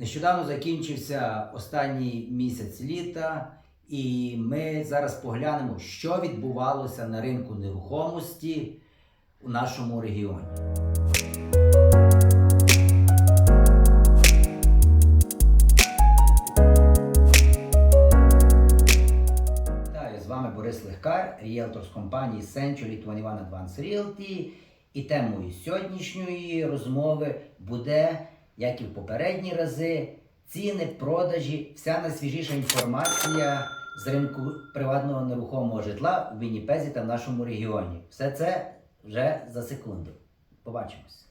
Нещодавно закінчився останній місяць літа, і ми зараз поглянемо, що відбувалося на ринку нерухомості у нашому регіоні. З вами Борис Легкар, ріелтор з компанії Century 21 Advance Realty. І темою сьогоднішньої розмови буде, як і в попередні рази, ціни, продажі, вся найсвіжіша інформація з ринку приватного нерухомого житла у Вінніпезі та в нашому регіоні. Все це вже за секунду. Побачимось.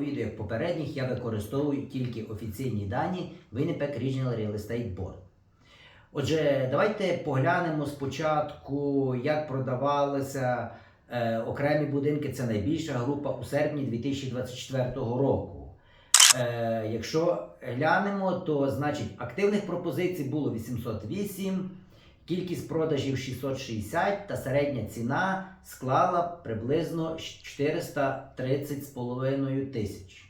Відео, як попередніх, я використовую тільки офіційні дані Winnipeg Regional Real Estate Board. Отже, давайте поглянемо спочатку, як продавалися е, окремі будинки. Це найбільша група у серпні 2024 року. Е, якщо глянемо, то значить активних пропозицій було 808, кількість продажів 660 та середня ціна склала приблизно 430,5 тисяч.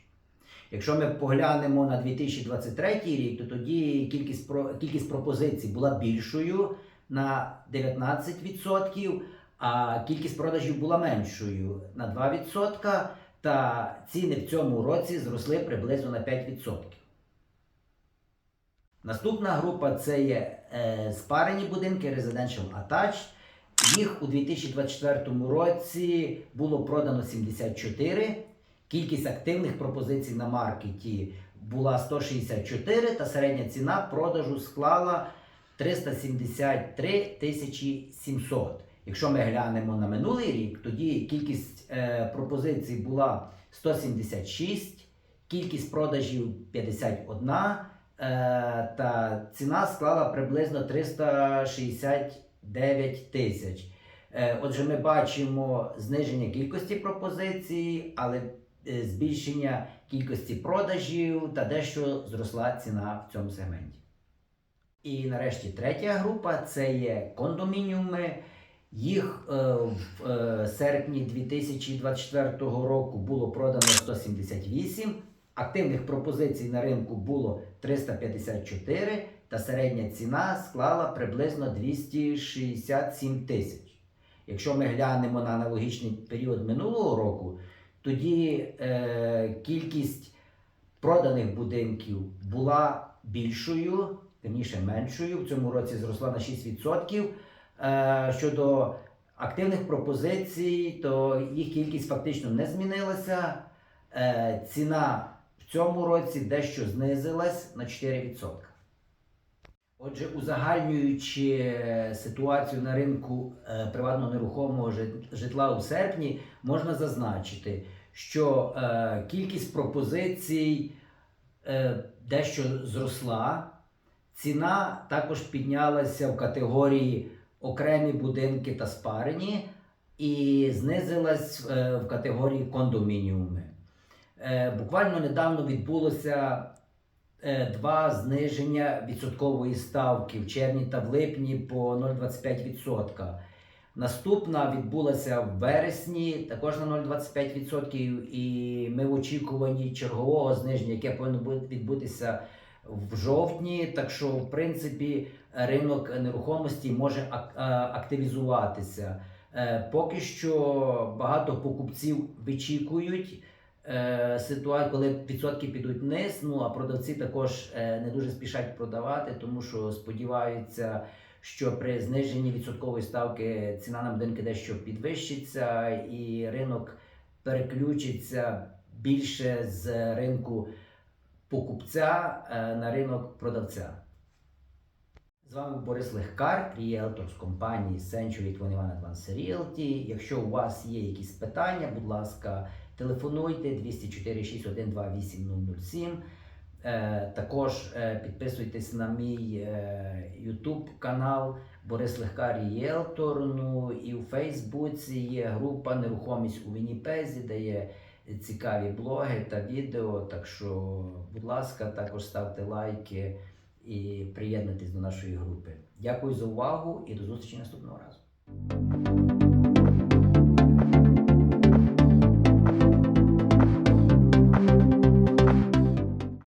Якщо ми поглянемо на 2023 рік, то тоді кількість, кількість пропозицій була більшою на 19%, а кількість продажів була меншою на 2%, та ціни в цьому році зросли приблизно на 5%. Наступна група це є е, спарені будинки Residential Attached. Їх у 2024 році було продано 74. Кількість активних пропозицій на маркеті була 164, та середня ціна продажу склала 373 тисячі 700. Якщо ми глянемо на минулий рік, тоді кількість е, пропозицій була 176, кількість продажів 51, е, та ціна склала приблизно 369 тисяч. Е, Отже, ми бачимо зниження кількості пропозицій, але збільшення кількості продажів та дещо зросла ціна в цьому сегменті. І нарешті третя група це є кондомініуми. Їх е, в е, серпні 2024 року було продано 178. Активних пропозицій на ринку було 354, та середня ціна склала приблизно 267 тисяч. Якщо ми глянемо на аналогічний період минулого року, тоді е, кількість проданих будинків була більшою, верніше меншою. В цьому році зросла на 6%. Е, щодо активних пропозицій, то їх кількість фактично не змінилася. Е, ціна в цьому році дещо знизилась на 4%. Отже, узагальнюючи е, ситуацію на ринку е, приватного нерухомого житла у серпні, можна зазначити, що е, кількість пропозицій дещо зросла, ціна також піднялася в категорії окремі будинки та спарені, і знизилась в категорії кондомініуми. Буквально недавно відбулося два зниження відсоткової ставки в червні та в липні по 0,25%. Наступна відбулася в вересні, також на 0,25%, і ми в очікуванні чергового зниження, яке повинно бу- відбутися в жовтні. Так що, в принципі, ринок нерухомості може активізуватися. Е, Поки що багато покупців вичікують е, ситуацію, коли відсотки підуть вниз. Ну а продавці також е, не дуже спішать продавати, тому що сподіваються, що при зниженні відсоткової ставки ціна на будинки дещо підвищиться, і ринок переключиться більше з ринку покупця е, на ринок продавця. З вами Борис Легкар, ріелтор з компанії Century 21 Advance Realty. Якщо у вас є якісь питання, будь ласка, телефонуйте 204 612 8007. Е, також е, підписуйтесь на мій е, YouTube канал Борис Легкар Ріелтор. Ну і у Фейсбуці є група Нерухомість у Вінніпезі, де є цікаві блоги та відео. Так що, будь ласка, також ставте лайки і приєднуйтесь до нашої групи. Дякую за увагу і до зустрічі наступного разу.